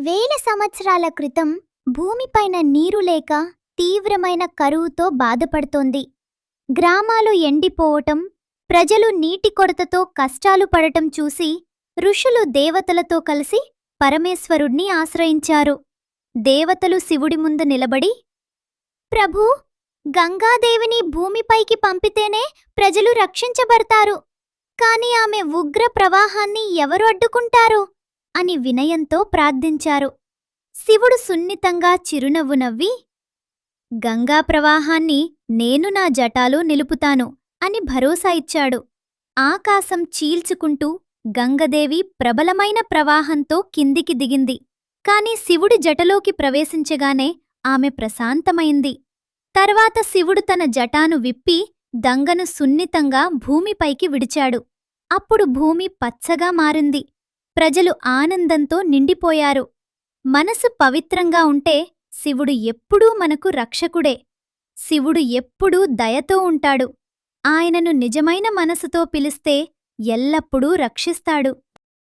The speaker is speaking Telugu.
వేల సంవత్సరాల క్రితం భూమిపైన నీరు లేక తీవ్రమైన కరువుతో బాధపడుతోంది. గ్రామాలు ఎండిపోవటం ప్రజలు నీటి కొరతతో కష్టాలు పడటం చూసి ఋషులు దేవతలతో కలిసి పరమేశ్వరుణ్ణి ఆశ్రయించారు. దేవతలు శివుడి ముందు నిలబడి ప్రభూ గంగాదేవిని భూమిపైకి పంపితేనే ప్రజలు రక్షించబడతారు. కాని ఆమె ఉగ్ర ప్రవాహాన్ని ఎవరు అడ్డుకుంటారు? అని వినయంతో ప్రార్థించారు. శివుడు సున్నితంగా చిరునవ్వు నవ్వి గంగా ప్రవాహాన్ని నేను నా జటాలో నిలుపుతాను అని భరోసా ఇచ్చాడు. ఆకాశం చీల్చుకుంటూ గంగదేవి ప్రబలమైన ప్రవాహంతో కిందికి దిగింది. కాని శివుడి జటలోకి ప్రవేశించగానే ఆమె ప్రశాంతమైంది. తర్వాత శివుడు తన జటాను విప్పి దంగను సున్నితంగా భూమిపైకి విడిచాడు. అప్పుడు భూమి పచ్చగా మారింది. ప్రజలు ఆనందంతో నిండిపోయారు. మనసు పవిత్రంగా ఉంటే శివుడు ఎప్పుడూ మనకు రక్షకుడే. శివుడు ఎప్పుడూ దయతో ఉంటాడు. ఆయనను నిజమైన మనసుతో పిలిస్తే ఎల్లప్పుడూ రక్షిస్తాడు.